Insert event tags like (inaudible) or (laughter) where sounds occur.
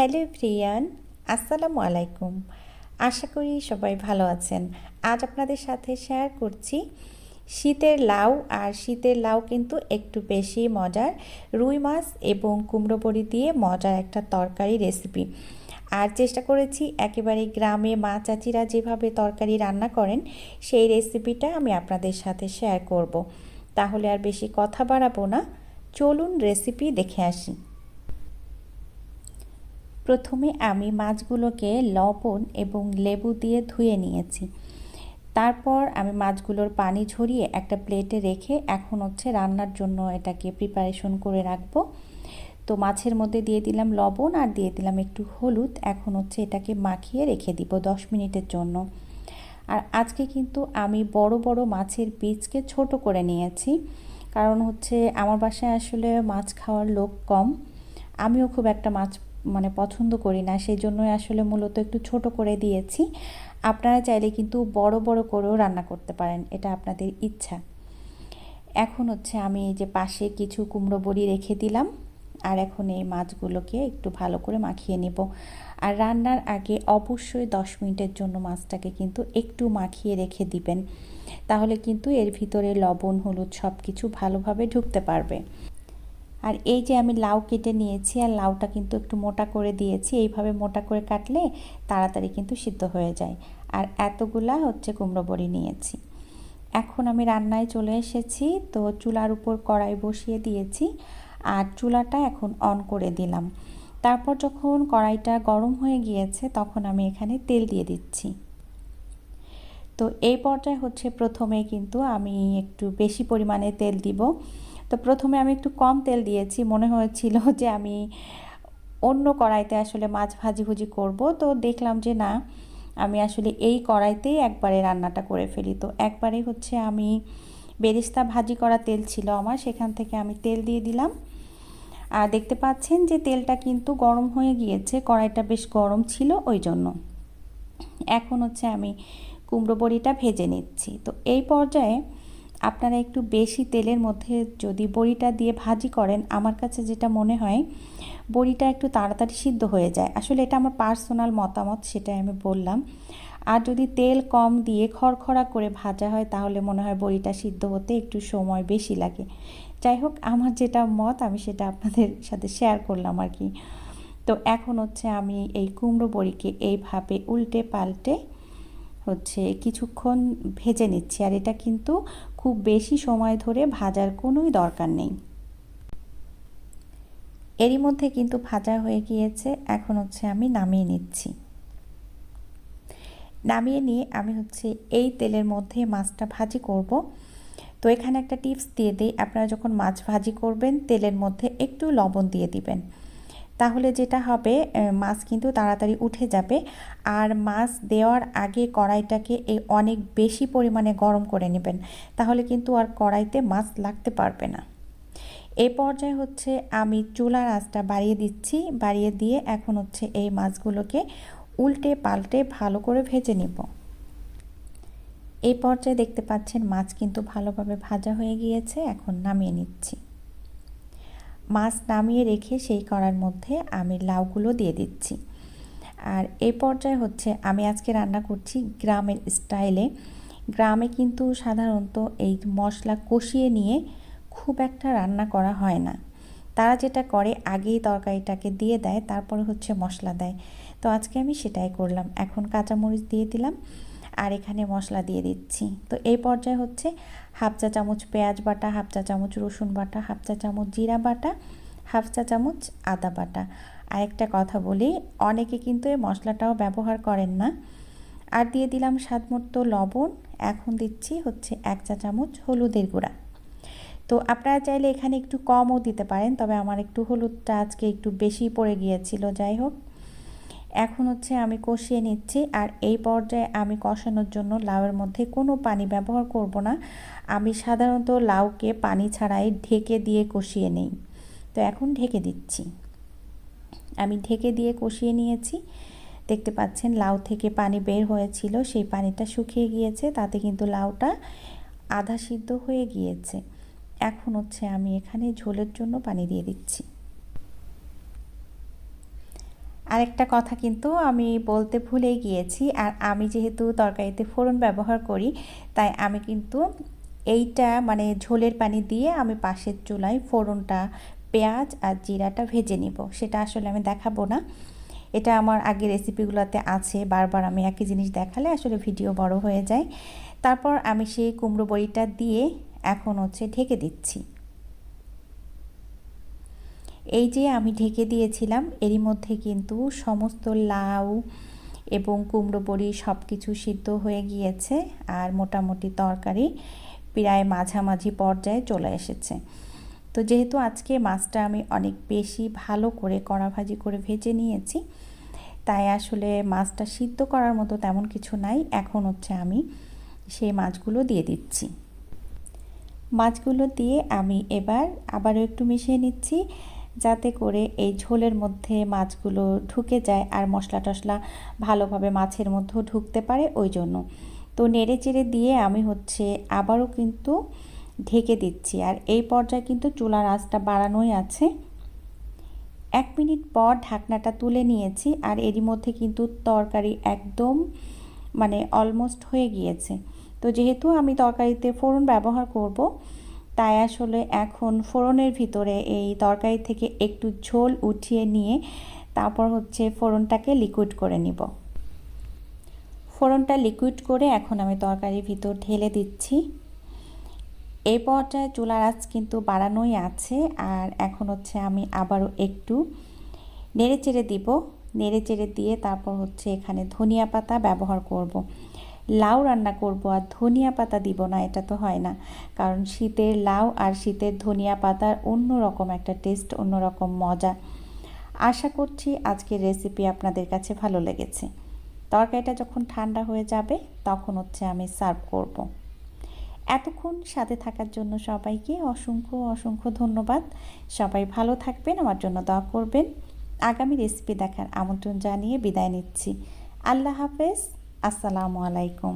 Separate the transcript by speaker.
Speaker 1: Hello Priyan, আসসালামু আলাইকুম। আশা করি সবাই ভালো আছেন। আজ আপনাদের সাথে শেয়ার করছি শীতের লাউ, আর শীতের লাউ কিন্তু একটু বেশি মজার। রুই মাছ এবং কুমড়ো বড়ি দিয়ে মজার একটা তরকারি রেসিপি আর চেষ্টা করেছি একেবারে গ্রামে মা চাচিরা যেভাবে তরকারি রান্না করেন, সেই রেসিপিটা আমি আপনাদের সাথে শেয়ার করব। তাহলে আর বেশি কথা বাড়াবো না। চলুন রেসিপি দেখে আসি। প্রথমে আমি মাছগুলোকে লবণ এবং লেবু দিয়ে ধুয়ে নিয়েছি। তারপর আমি মাছগুলোর পানি ঝরিয়ে একটা প্লেটে রেখে এখন হচ্ছে রান্নার জন্য এটাকে প্রিপারেশন করে রাখব। তো মাছের মধ্যে দিয়ে দিলাম লবণ আর দিয়ে দিলাম একটু হলুদ। এখন হচ্ছে এটাকে মাখিয়ে রেখে দিব দশ মিনিটের জন্য। আর আজকে কিন্তু আমি বড় বড় মাছের বীজকে ছোট করে নিয়েছি। কারণ হচ্ছে আমার বাসায় আসলে মাছ খাওয়ার লোক কম। আমিও খুব একটা মাছ মানে পছন্দ করি না সেই জন্যই আসলে মূলত একটু ছোট করে দিয়েছি। আপনারা চাইলে কিন্তু বড় বড় করেও রান্না করতে পারেন, এটা আপনাদের ইচ্ছা। এখন হচ্ছে আমি এই যে পাশে কিছু কুমড়ো বড়ি রেখে দিলাম, আর এখন এই মাছগুলোকে একটু ভালো করে মাখিয়ে নেব। আর রান্নার আগে অবশ্যই দশ মিনিটের জন্য মাছটাকে কিন্তু একটু মাখিয়ে রেখে দিবেন, তাহলে কিন্তু এর ভিতরে লবণ, হলুদ সব কিছু ভালোভাবে ঢুকতে পারবে। আর এই যে আমি লাউ কেটে নিয়েছি আর লাউটা কিন্তু একটু মোটা করে দিয়েছি, এইভাবে মোটা করে কাটলে তাড়াতাড়ি কিন্তু সিদ্ধ হয়ে যায়। আর এতগুলা হচ্ছে কুমড়ো বড়ি নিয়েছি। এখন আমি রান্নায় চলে এসেছি, তো চুলার উপর কড়াই বসিয়ে দিয়েছি আর চুলাটা এখন অন করে দিলাম। তারপর যখন কড়াইটা গরম হয়ে গিয়েছে, তখন আমি এখানে তেল দিয়ে দিচ্ছি। তো এই পর্যায়ে হচ্ছে প্রথমে কিন্তু আমি একটু বেশি পরিমাণে তেল দিব। তো প্রথমে আমি একটু কম তেল দিয়েছি, মনে হয়েছিল (laughs) যে আমি অন্য কড়াইতে আসলে মাছ ভাজি ভুজি করব। তো দেখলাম যে না, আমি আসলে এই কড়াইতেই একবারে রান্নাটা করে ফেলি। তো একবারে হচ্ছে আমি বেরিস্তা ভাজি করা তেল ছিল আমার, সেখান থেকে আমি তেল দিয়ে দিলাম। আর দেখতে পাচ্ছেন যে তেলটা কিন্তু গরম হয়ে গিয়েছে, কড়াইটা বেশ গরম ছিল ওই জন্য। এখন হচ্ছে আমি কুমড়ো বড়িটা ভেজে নিচ্ছি। তো এই পর্যায়ে আপনারা একটু বেশি তেলের মধ্যে যদি বড়িটা দিয়ে ভাজি করেন, আমার কাছে যেটা মনে হয়, বড়িটা একটু তাড়াতাড়ি সিদ্ধ হয়ে যায়। আসলে এটা আমার পার্সোনাল মতামত, সেটাই আমি বললাম। আর যদি তেল কম দিয়ে খড়খড়া করে ভাজা হয়, তাহলে মনে হয় বড়িটা সিদ্ধ হতে একটু সময় বেশি লাগে। যাই হোক, আমার যেটা মত, আমি সেটা আপনাদের সাথে শেয়ার করলাম আর কি। তো এখন হচ্ছে আমি এই কুমড়ো বড়িকে এইভাবে উল্টে পাল্টে হচ্ছে কিছুক্ষণ ভেজে নিচ্ছি। আর এটা কিন্তু খুব বেশি সময় ধরে ভাজার কোনোই দরকার নেই। এরই মধ্যে কিন্তু ভাজা হয়ে গিয়েছে। এখন হচ্ছে আমি নামিয়ে নিচ্ছি। নামিয়ে নিয়ে আমি হচ্ছে এই তেলের মধ্যে মাছটা ভাজি করব। তো এখানে একটা টিপস দিয়ে দিই। আপনারা যখন মাছ ভাজি করবেন, তেলের মধ্যে একটু লবণ দিয়ে দিবেন। তাহলে যেটা হবে মাছ কিন্তু তাড়াতাড়ি উঠে যাবে। আর মাছ দেওয়ার আগে কড়াইটাকে এই অনেক বেশি পরিমাণে গরম করে নেবেন। তাহলে কিন্তু আর কড়াইতে মাছ লাগতে পারবে না। এ পর্যায়ে হচ্ছে আমি চুলার আঁচটা বাড়িয়ে দিচ্ছি। বাড়িয়ে দিয়ে এখন হচ্ছে এই মাছগুলোকে উল্টে পাল্টে ভালো করে ভেজে নেব। এই পর্যায়ে দেখতে পাচ্ছেন মাছ কিন্তু ভালোভাবে ভাজা হয়ে গিয়েছে। এখন নামিয়ে নিচ্ছি। মাছ নামিয়ে রেখে সেই কড়ার মধ্যে আমি লাউগুলো দিয়ে দিচ্ছি। আর এই পর্যায়ে হচ্ছে আমি আজকে রান্না করছি গ্রামের স্টাইলে। গ্রামে কিন্তু সাধারণত এই মশলা কষিয়ে নিয়ে খুব একটা রান্না করা হয় না। তারা যেটা করে আগেই তরকারিটাকে দিয়ে দেয়, তারপরে হচ্ছে মশলা দেয়। তো আজকে আমি সেটাই করলাম। এখন কাঁচামরিচ দিয়ে দিলাম। আর এখানে মশলা দিয়ে দিচ্ছি। তো এই পর্যায়ে হচ্ছে হাফ চা চামচ পেঁয়াজ বাটা, হাফ চা চামচ রসুন বাটা, হাফ চা চামচ জিরা বাটা, হাফ চা চামচ আদা বাটা। আর একটা কথা বলি, অনেকে কিন্তু এই মশলাটাও ব্যবহার করেন না। আর দিয়ে দিলাম স্বাদ মতো লবণ, এখন দিচ্ছি হচ্ছে এক চা চামচ হলুদের গুঁড়া। তো আপনারা চাইলে এখানে একটু কমও দিতে পারেন, তবে আমার একটু হলুদটা আজকে একটু বেশি পড়ে গিয়েছিল, যাই হোক। এখন হচ্ছে আমি কষিয়ে নিচ্ছি আর এই পর্যায়ে আমি কষানোর জন্য লাউয়ের মধ্যে কোনো পানি ব্যবহার করব না। আমি সাধারণত লাউকে পানি ছাড়াই ঢেকে দিয়ে কষিয়ে নেই। তো এখন ঢেকে দিচ্ছি। আমি ঢেকে দিয়ে কষিয়ে নিয়েছি। দেখতে পাচ্ছেন লাউ থেকে পানি বের হয়েছিল, সেই পানিটা শুকিয়ে গিয়েছে, তাতে কিন্তু লাউটা আধা সিদ্ধ হয়ে গিয়েছে। এখন হচ্ছে আমি এখানে ঝোলের জন্য পানি দিয়ে দিচ্ছি। আরেকটা কথা কিন্তু আমি বলতে ভুলেই গিয়েছি, আর আমি যেহেতু তরকারিতে ফোড়ন ব্যবহার করি, তাই আমি কিন্তু এইটা মানে ঝোলের পানি দিয়ে আমি পাশের চুলায় ফোড়নটা, পেঁয়াজ আর জিরাটা ভেজে নিব। সেটা আসলে আমি দেখাবো না। এটা আমার আগে রেসিপিগুলোতে আছে, বারবার আমি একই জিনিস দেখালে আসলে ভিডিও বড় হয়ে যায়। তারপর আমি সেই কুমড়ো বড়িটা দিয়ে এখন হচ্ছে ঢেকে দিচ্ছি। এই যে আমি ঢেকে দিয়েছিলাম, এরই মধ্যে কিন্তু সমস্ত লাউ এবং কুমড়ো বড়ি সব কিছু সিদ্ধ হয়ে গিয়েছে আর মোটামুটি তরকারি প্রায় মাঝামাঝি পর্যায়ে চলে এসেছে। তো যেহেতু আজকে মাছটা আমি অনেক বেশি ভালো করে কড়া ভাজি করে ভেজে নিয়েছি, তাই আসলে মাছটা সিদ্ধ করার মতো তেমন কিছু নাই। এখন হচ্ছে আমি সেই মাছগুলো দিয়ে দিচ্ছি। মাছগুলো দিয়ে আমি এবার আবারও একটু মিশিয়ে নিচ্ছি। যাতে করে এই ঝোলের মধ্যে মাছগুলো ঢুকে যায় আর মশলা টশলা ভালোভাবে মাছের মধ্যেও ঢুকতে পারে ওই জন্য। তো নেড়ে চেড়ে দিয়ে আমি হচ্ছে আবারও কিন্তু ঢেকে দিচ্ছি। আর এই পর্যায়ে কিন্তু চুলার আঁচটা বাড়ানোই আছে। এক মিনিট পর ঢাকনাটা তুলে নিয়েছি আর এরই মধ্যে কিন্তু তরকারি একদম মানে অলমোস্ট হয়ে গিয়েছে। তো যেহেতু আমি তরকারিতে ফোড়ন ব্যবহার করব তাই আসলে এখন ফোড়নের ভিতরে এই তরকারি থেকে একটু ঝোল উঠিয়ে নিয়ে তারপর হচ্ছে ফোড়নটাকে লিকুইড করে নিব। ফোড়নটা লিকুইড করে এখন আমি তরকারির ভিতর ঢেলে দিচ্ছি। এই পর্যায়ে চুলার আঁচ কিন্তু বাড়ানোই আছে আর এখন হচ্ছে আমি আবারও একটু নেড়ে চেড়ে দিব। নেড়ে চেড়ে দিয়ে তারপর হচ্ছে এখানে ধনিয়া পাতা ব্যবহার করব। লাউ রান্না করব আর ধনিয়া পাতা দিব না, এটা তো হয় না। কারণ শীতের লাউ আর শীতের ধনিয়া পাতার অন্য রকম একটা টেস্ট অন্য রকম মজা। আশা করছি আজকের রেসিপি আপনাদের কাছে ভালো লেগেছে। তরকারিটা যখন ঠান্ডা হয়ে যাবে, তখন হচ্ছে আমি সার্ভ করব। এতক্ষণ সাথে থাকার জন্য সবাইকে অসংখ্য অসংখ্য ধন্যবাদ। সবাই ভালো থাকবেন, আমার জন্য দোয়া করবেন। আগামী রেসিপি দেখার আমন্ত্রণ জানিয়ে বিদায় নিচ্ছি। আল্লাহ হাফেজ। আসসালামু আলাইকুম।